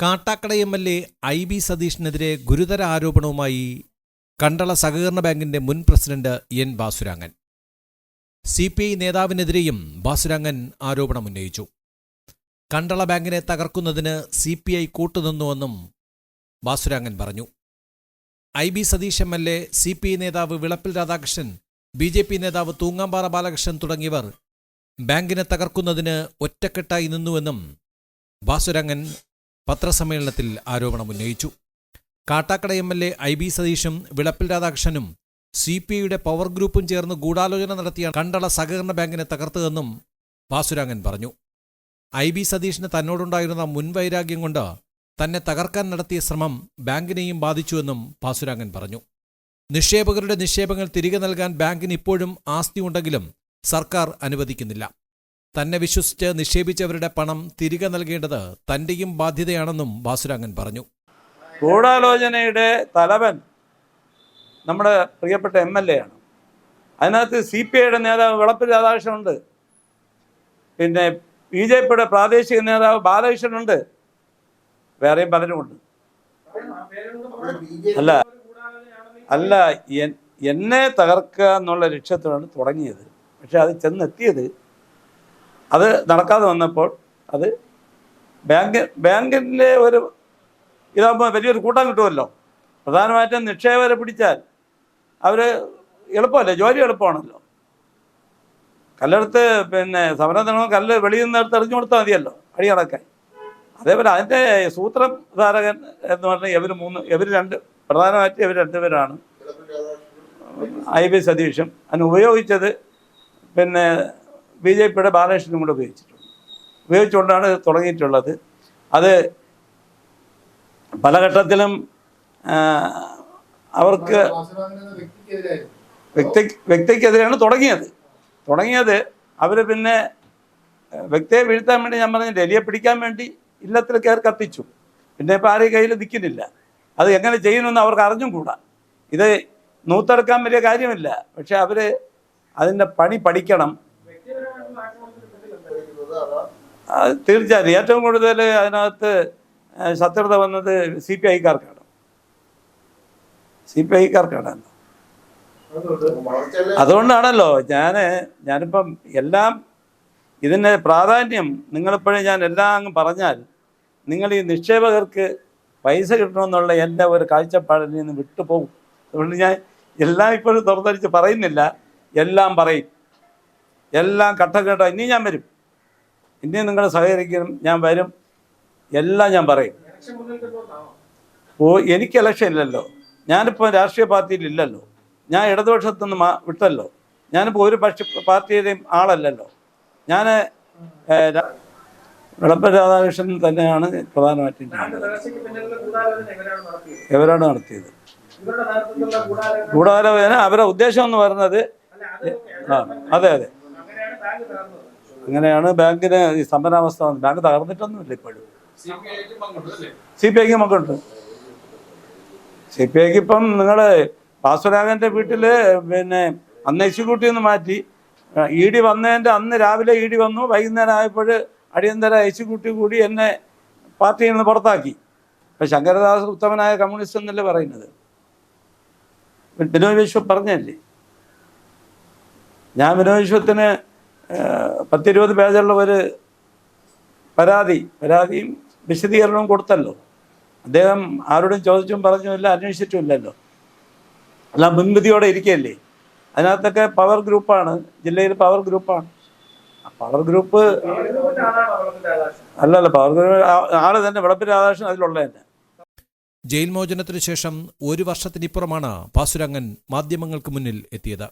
Kattakada M L A I B സതീഷിനെതിരെ ഗുരുതര ആരോപണവുമായി കണ്ടള സഹകരണ ബാങ്കിന്റെ മുൻ president N Basurangan. C P I നേതാവിനെതിരെയും ബാസുരാങ്ങൻ ആരോപണമുന്നയിച്ചു കണ്ടള ബാങ്കിനെ തകർക്കുന്നതിന് സി പി ഐ കൂട്ടുനിന്നുവെന്നും ബാസുരാങ്ങൻ പറഞ്ഞു. I B Satheesh M L A C P I നേതാവ് Vilappil Radhakrishnan B J P നേതാവ് തൂങ്ങാമ്പാറ ബാലകൃഷ്ണൻ തുടങ്ങിയവർ ബാങ്കിനെ തകർക്കുന്നതിന് ഒറ്റക്കെട്ടായി നിന്നുവെന്നും ബാസുരംഗൻ പത്രസമ്മേളനത്തിൽ ആരോപണമുന്നയിച്ചു Kattakkada M L A I B സതീഷും Vilappil രാധാകൃഷ്ണനും സി പി ഐയുടെ പവർ ഗ്രൂപ്പും ചേർന്ന് ഗൂഢാലോചന നടത്തിയ കണ്ടള സഹകരണ ബാങ്കിനെ തകർത്തതെന്നും വാസുരാംഗൻ പറഞ്ഞു. ഐ ബി സതീഷിന് തന്നോടുണ്ടായിരുന്ന മുൻവൈരാഗ്യം കൊണ്ട് തന്നെ തകർക്കാൻ നടത്തിയ ശ്രമം ബാങ്കിനെയും ബാധിച്ചുവെന്നും പാസുരാങ്ങൻ പറഞ്ഞു. നിക്ഷേപകരുടെ നിക്ഷേപങ്ങൾ തിരികെ നൽകാൻ ബാങ്കിന് ഇപ്പോഴും ആസ്തി ഉണ്ടെങ്കിലും സർക്കാർ അനുവദിക്കുന്നില്ല. തന്നെ വിശ്വസിച്ച് നിക്ഷേപിച്ചവരുടെ പണം തിരികെ നൽകേണ്ടത് തന്റെയും ബാധ്യതയാണെന്നും ബാസുരാങ്ങൻ പറഞ്ഞു. ഗൂഢാലോചനയുടെ തലവൻ നമ്മുടെ പ്രിയപ്പെട്ട എം എൽ എ ആണ്. അതിനകത്ത് സി പി ഐയുടെ നേതാവ് വിളപ്പിൽ രാധാകൃഷ്ണനുണ്ട്. പിന്നെ ബി ജെ പിയുടെ പ്രാദേശിക നേതാവ് ബാലകൃഷ്ണനുണ്ട്. വേറെയും പലരുമുണ്ട്. അല്ല അല്ല എന്നെ തകർക്കുക എന്നുള്ള ലക്ഷ്യത്തിലാണ് തുടങ്ങിയത്. പക്ഷെ അത് ചെന്നെത്തിയത് അത് നടക്കാതെ വന്നപ്പോൾ അത് ബാങ്ക് ബാങ്കിന്റെ ഒരു ഇതാകുമ്പോൾ വലിയൊരു കൂട്ടം കിട്ടുമല്ലോ. പ്രധാനമായിട്ടും നിക്ഷേപകരെ പിടിച്ചാൽ അവർ എളുപ്പമല്ലേ? ജോലി എളുപ്പമാണല്ലോ. കല്ലെടുത്ത് പിന്നെ സമരം തുടങ്ങുമ്പോൾ കല്ല് വെളിയിൽ നിന്ന് എടുത്ത് എറിഞ്ഞു കൊടുത്താൽ മതിയല്ലോ അടിയടക്കാൻ. അതേപോലെ അതിന്റെ സൂത്രധാരകൻ എന്ന് പറഞ്ഞാൽ ഇവർ മൂന്ന് ഇവർ രണ്ട് പ്രധാനമായിട്ട് ഇവർ രണ്ടുപേരാണ് ഐ ബി സതീഷും അതിന് ഉപയോഗിച്ചത് പിന്നെ ബി ജെ പിയുടെ ബാലകൃഷ്ണനും കൂടെ ഉപയോഗിച്ചിട്ടുണ്ട്. ഉപയോഗിച്ചുകൊണ്ടാണ് തുടങ്ങിയിട്ടുള്ളത്. അത് പല ഘട്ടത്തിലും അവർക്ക് വ്യക്തി വ്യക്തിക്കെതിരെയാണ് തുടങ്ങിയത്. തുടങ്ങിയത് അവർ പിന്നെ വ്യക്തിയെ വീഴ്ത്താൻ വേണ്ടി ഞാൻ പറഞ്ഞ എലിയെ പിടിക്കാൻ വേണ്ടി ഇല്ലത്തിൽ കയറി കത്തിച്ചു. പിന്നെ ഇപ്പം ആരെയും കയ്യിൽ നിൽക്കുന്നില്ല. അത് എങ്ങനെ ചെയ്യുമെന്ന് അവർക്ക് അറിഞ്ഞും കൂടാ. ഇത് നൂത്തെടുക്കാൻ വലിയ കാര്യമില്ല. പക്ഷെ അവർ അതിന്റെ പണി പഠിക്കണം അത് തീർച്ചയായും ഏറ്റവും കൂടുതൽ അതിനകത്ത് ശത്രുത വന്നത് സി പി ഐക്കാർക്കാണ്. സി പി ഐക്കാർക്കാണ്. അതുകൊണ്ടാണല്ലോ ഞാൻ ഞാനിപ്പം എല്ലാം ഇതിന്റെ പ്രാധാന്യം നിങ്ങളിപ്പോഴും ഞാൻ എല്ലാം അങ്ങ് പറഞ്ഞാൽ നിങ്ങൾ ഈ നിക്ഷേപകർക്ക് പൈസ കിട്ടണമെന്നുള്ള എന്റെ ഒരു കാഴ്ചപ്പാടിൽ നിന്ന് വിട്ടുപോകും. അതുകൊണ്ട് ഞാൻ എല്ലാം ഇപ്പോഴും തുറന്നടിച്ച് പറയുന്നില്ല. എല്ലാം പറയും. എല്ലാം ഘട്ടം ഘട്ടം. ഇനി ഞാൻ വരും. ഇനി നിങ്ങൾ സഹകരിക്കണം ഞാൻ വരും. എല്ലാം ഞാൻ പറയും. ഓ എനിക്ക് ഇലക്ഷൻ ഇല്ലല്ലോ. ഞാനിപ്പോൾ രാഷ്ട്രീയ പാർട്ടിയിൽ ഇല്ലല്ലോ. ഞാൻ ഇടതുപക്ഷത്തു നിന്ന് മാ വിട്ടല്ലോ. ഞാനിപ്പോൾ ഒരു പക്ഷ പാർട്ടിയുടെയും ആളല്ലല്ലോ. ഞാൻ വെളപ്പ രാധാകൃഷ്ണൻ തന്നെയാണ് പ്രധാനമായിട്ടും ഇവരാണ് നടത്തിയത്. ഗൂഢാലോചന അവരുടെ ഉദ്ദേശം എന്ന് പറയുന്നത് ആ അതെ അതെ. അങ്ങനെയാണ് ബാങ്കിന് ഈ സമ്പന്നാവസ്ഥ. ബാങ്ക് തകർന്നിട്ടൊന്നുമില്ല ഇപ്പോഴും. സി പി ഐക്ക് മക്കളുണ്ട് സി പി ഐക്ക് ഇപ്പം നിങ്ങൾ വാസുരാഗന്റെ വീട്ടിൽ പിന്നെ അന്ന് എക്സിക്യൂട്ടീവ് നിന്ന് മാറ്റി ഇ ഡി വന്നതിന്റെ അന്ന് രാവിലെ ഇ ഡി വന്നു. വൈകുന്നേരം ആയപ്പോൾ അടിയന്തര എക്സിക്യൂട്ടീവ് കൂടി എന്നെ പാർട്ടിയിൽ നിന്ന് പുറത്താക്കി. ഇപ്പം ശങ്കരദാസ് ഉത്തമനായ കമ്മ്യൂണിസ്റ്റ് എന്നല്ലേ പറയുന്നത്? ബിനോയ് വിശ്വം പറഞ്ഞല്ലേ? ഞാൻ ബിനോയ് വിശ്വത്തിന് പത്തിരുപത് പേജുള്ള ഒരു പരാതി പരാതിയും വിശദീകരണവും കൊടുത്തല്ലോ. അദ്ദേഹം ആരോടും ചോദിച്ചും പറഞ്ഞുമില്ല അന്വേഷിച്ചിട്ടുമില്ലല്ലോ അല്ല മുൻവിധിയോടെ ഇരിക്കുകയല്ലേ? അതിനകത്തൊക്കെ പവർ ഗ്രൂപ്പാണ് ജില്ലയിൽ പവർ ഗ്രൂപ്പാണ് പവർ ഗ്രൂപ്പ് അല്ലല്ല പവർ ഗ്രൂപ്പ് ആൾ തന്നെ വിളപ്പിൽ രാധാകൃഷ്ണൻ അതിലുള്ള തന്നെ. ജയിൽ മോചനത്തിനു ശേഷം ഒരു വർഷത്തിനിപ്പുറമാണ് പാസുരങ്ങൻ മാധ്യമങ്ങൾക്ക് മുന്നിൽ എത്തിയത്.